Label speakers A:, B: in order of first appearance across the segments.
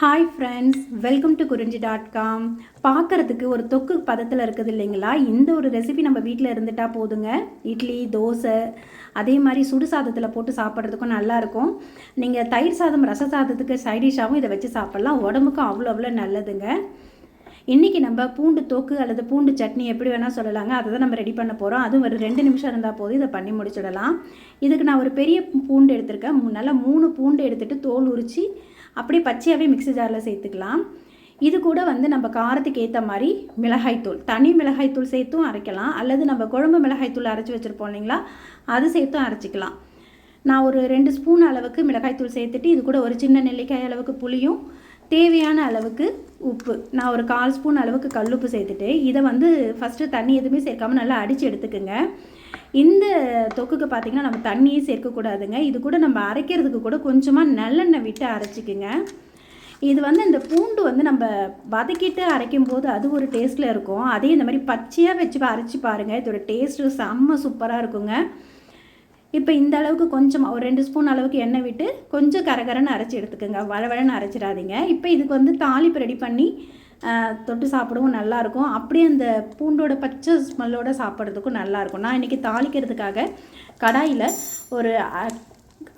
A: Hi friends welcome to Kurinji dot com பார்க்குறதுக்கு ஒரு தொக்கு பதத்தில் இருக்குது இல்லைங்களா? இந்த ஒரு ரெசிபி நம்ம வீட்டில் இருந்துட்டால் போதுங்க. இட்லி தோசை அதே மாதிரி சுடு சாதத்தில் போட்டு சாப்பிட்றதுக்கும் நல்லாயிருக்கும் நீங்கள் தயிர் சாதம் ரச சாதத்துக்கு சைடிஷாகவும் இதை வச்சு சாப்பிட்லாம். உடம்புக்கும் அவ்வளோ அவ்வளோ நல்லதுங்க. இன்றைக்கி நம்ம பூண்டு தொக்கு அல்லது பூண்டு சட்னி எப்படி வேணால் சொல்லலாங்க. அதை தான் நம்ம ரெடி பண்ண போகிறோம் அதுவும் ஒரு ரெண்டு நிமிஷம் இருந்தால் போதும். இதை பண்ணி முடிச்சிடலாம். இதுக்கு நான் ஒரு பெரிய பூண்டு எடுத்திருக்கேன். நல்லா மூணு பூண்டு எடுத்துகிட்டு தோல் உரித்து அப்படியே பச்சையாகவே மிக்ஸி ஜாரில் சேர்த்துக்கலாம். இது கூட வந்து நம்ம காரத்துக்கு ஏற்ற மாதிரி மிளகாய்த்தூள் தனி மிளகாய்த்தூள் சேர்த்தும் அரைக்கலாம். அல்லது நம்ம குழம்பு மிளகாய்த்தூள் அரைச்சி வச்சுருப்போம் இல்லைங்களா? அது சேர்த்தும் அரைச்சிக்கலாம். நான் ஒரு ரெண்டு ஸ்பூன் அளவுக்கு மிளகாய்த்தூள் சேர்த்துட்டு இது கூட ஒரு சின்ன நெல்லிக்காய் அளவுக்கு புளியும் தேவையான அளவுக்கு உப்பு. நான் ஒரு கால் ஸ்பூன் அளவுக்கு கல்லுப்பு சேர்த்துட்டு இதை வந்து ஃபஸ்ட்டு தண்ணி எதுவுமே சேர்க்காம நல்லா அடித்து எடுத்துக்குங்க. இந்த தொக்குக்கு பார்த்திங்கன்னா நம்ம தண்ணியே சேர்க்கக்கூடாதுங்க. இது கூட நம்ம அரைக்கிறதுக்கு கூட கொஞ்சமாக நல்லெண்ணெய் விட்டு அரைச்சிக்குங்க. இது வந்து இந்த பூண்டு வந்து நம்ம வதக்கிட்டு அரைக்கும் போது அது ஒரு டேஸ்ட்டில் இருக்கும். அதே இந்த மாதிரி பச்சையாக வச்சு அரைச்சி பாருங்கள் இதோட டேஸ்ட்டு செம்ம சூப்பராக இருக்குங்க. இப்போ இந்த அளவுக்கு கொஞ்சம் ஒரு ரெண்டு ஸ்பூன் அளவுக்கு எண்ணெய் விட்டு கொஞ்சம் கரகரன்னு அரைச்சி எடுத்துக்கோங்க. வளவழன்னு அரைச்சிடாதீங்க. இப்போ இதுக்கு வந்து தாளிப்பு ரெடி பண்ணி தொட்டு சாப்பிடவும் நல்லாயிருக்கும். அப்படியே அந்த பூண்டோட பச்சை ஸ்மெல்லோட சாப்பிட்றதுக்கும் நல்லாயிருக்கும். நான் இன்றைக்கி தாளிக்கிறதுக்காக கடாயில் ஒரு அ-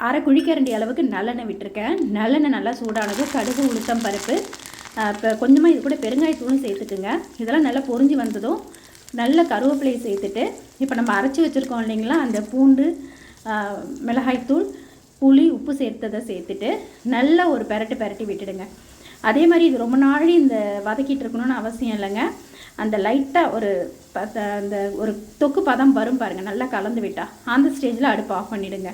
A: அரை குழிக்கரண்டி அளவுக்கு நல்லெண்ணெய் விட்டிருக்கேன். நல்லெண்ணெய் நல்லா சூடானது கடுகு உளுத்தம் பருப்பு இப்போ கொஞ்சமாக இது கூட பெருங்காயத்தூளும் சேர்த்துக்குங்க. இதெல்லாம் நல்லா பொறிஞ்சு வந்ததும் நல்ல கருவேப்பிலையை சேர்த்துட்டு இப்போ நம்ம அரைச்சி வச்சுருக்கோம் இல்லைங்களா அந்த பூண்டு மிளகாய்த்தூள் புளி உப்பு சேர்த்ததை சேர்த்துட்டு நல்லா ஒரு பெரட்டு பெரட்டி விட்டுடுங்க. அதே மாதிரி இது ரொம்ப நாள் இந்த வதக்கிட்டு இருக்கணும்னு அவசியம் இல்லைங்க. அந்த லைட்டாக ஒரு பத்த அந்த ஒரு தொக்கு பதம் வரும் பாருங்கள் நல்லா கலந்து விட்டால் அந்த ஸ்டேஜில் அடுப்பு ஆஃப் பண்ணிவிடுங்க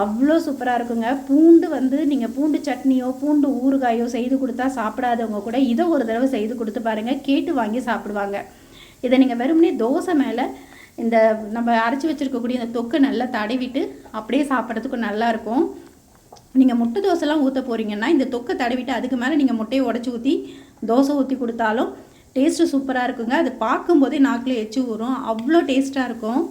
A: அவ்வளோ சூப்பராக இருக்குங்க. பூண்டு வந்து நீங்கள் பூண்டு சட்னியோ பூண்டு ஊறுகாயோ செய்து கொடுத்தா சாப்பிடாதவங்க கூட இதை ஒரு தடவை செய்து கொடுத்து பாருங்கள் கேட்டு வாங்கி சாப்பிடுவாங்க. இதை நீங்கள் வெறுமனே தோசை மேலே இந்த நம்ம அரைச்சி வச்சுருக்கக்கூடிய இந்த தொக்கை நல்லா தடவிட்டு அப்படியே சாப்பிட்றதுக்கும் நல்லாயிருக்கும் நீங்கள் முட்டை தோசைலாம் ஊற்ற போகிறீங்கன்னா இந்த தொக்கை தடவிட்டு அதுக்கு மேலே நீங்கள் முட்டையை உடச்சி ஊற்றி தோசை ஊற்றி கொடுத்தாலும் டேஸ்ட்டு சூப்பராக இருக்குங்க. அது பார்க்கும்போதே நாக்கில் எச்சு ஊறும். அவ்வளோ டேஸ்ட்டாக இருக்கும்.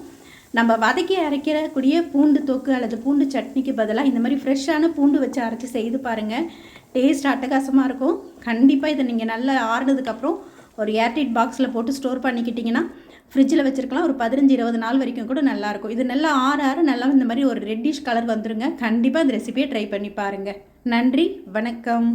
A: நம்ம வதக்கி அரைக்கிறக்கூடிய பூண்டு தொக்கு அல்லது பூண்டு சட்னிக்கு பதிலாக இந்த மாதிரி ஃப்ரெஷ்ஷான பூண்டு வச்சு அரைச்சி செய்து பாருங்கள் டேஸ்ட் அட்டகாசமாக இருக்கும். கண்டிப்பாக இதை நீங்கள் நல்லா ஆறுனதுக்கப்புறம் ஒரு ஏர்டைட் பாக்ஸில் போட்டு ஸ்டோர் பண்ணிக்கிட்டிங்கன்னா ஃப்ரிட்ஜில் வச்சுருக்கலாம். ஒரு பதினஞ்சு இருபது நாள் வரைக்கும் கூட நல்லாயிருக்கும். இது நல்லா ஆற ஆற நல்லா இந்த மாதிரி ஒரு ரெட்டிஷ் கலர் வந்துருங்க. கண்டிப்பாக இந்த ரெசிபியை ட்ரை பண்ணி பாருங்கள் நன்றி வணக்கம்.